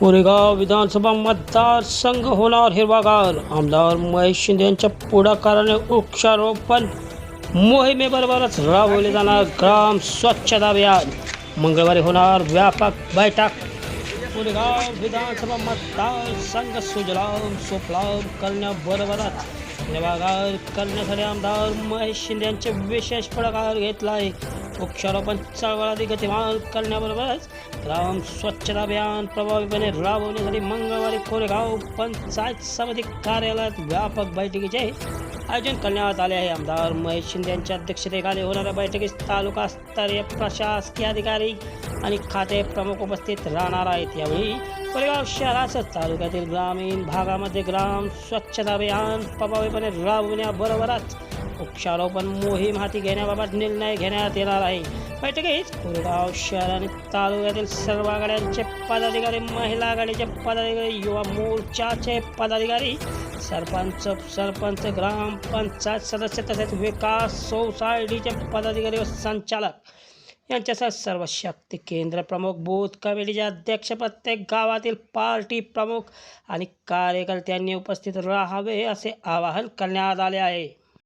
कोरेगाव विधानसभा मतदारसंघ होणार हिरवागार. आमदार महेश शिंदे यांच्या पुढाकाराने वृक्षारोपण मोहिमेबरोबरच राबवले जाणार ग्राम स्वच्छता अभियान. मंगळवारी होणार व्यापक बैठक. कोरेगाव विधानसभा मतदारसंघ सुजलाम सुफलाम करण्याबरोबरच हिरवागार करण्यासाठी आमदार महेश शिंदे यांचे विशेष पुढाकार घेतला आहे वृक्षारोपण चळवळ अधिक गतिमान करण्याबरोबरच ग्राम स्वच्छता अभियान प्रभावीपणे राबवण्यासाठी मंगळवारी कोरेगाव पंचायत समिती कार्यालयात व्यापक बैठकीचे आयोजन करण्यात आले आहे. आमदार महेश शिंदे यांच्या अध्यक्षतेखाली होणाऱ्या बैठकीस तालुकास्तरीय प्रशासकीय अधिकारी आणि खाते प्रमुख उपस्थित राहणार आहेत. यावेळी कोरेगाव शहरासह तालुक्यातील ग्रामीण भागामध्ये ग्राम स्वच्छता अभियान प्रभावीपणे राबवण्याबरोबरच वृक्षारोपण मोहीम हाती घेण्याबाबत निर्णय घेण्यात येणार आहे. बैठकीत कोरेगाव शहर आणि तालुक्यातील सर्व आघाड्यांचे पदाधिकारी महिला आघाडीचे पदाधिकारी युवा मोर्चाचे पदाधिकारी सरपंच सरपंच ग्रामपंचायत सदस्य तसेच विकास सोसायटीचे पदाधिकारी व संचालक. यांच्यासह सर्व शक्ती केंद्र प्रमुख बूथ कमिटीचे अध्यक्ष प्रत्येक गावातील पार्टी प्रमुख आणि कार्यकर्त्यांनी उपस्थित राहावे असे आवाहन करण्यात आले आहे.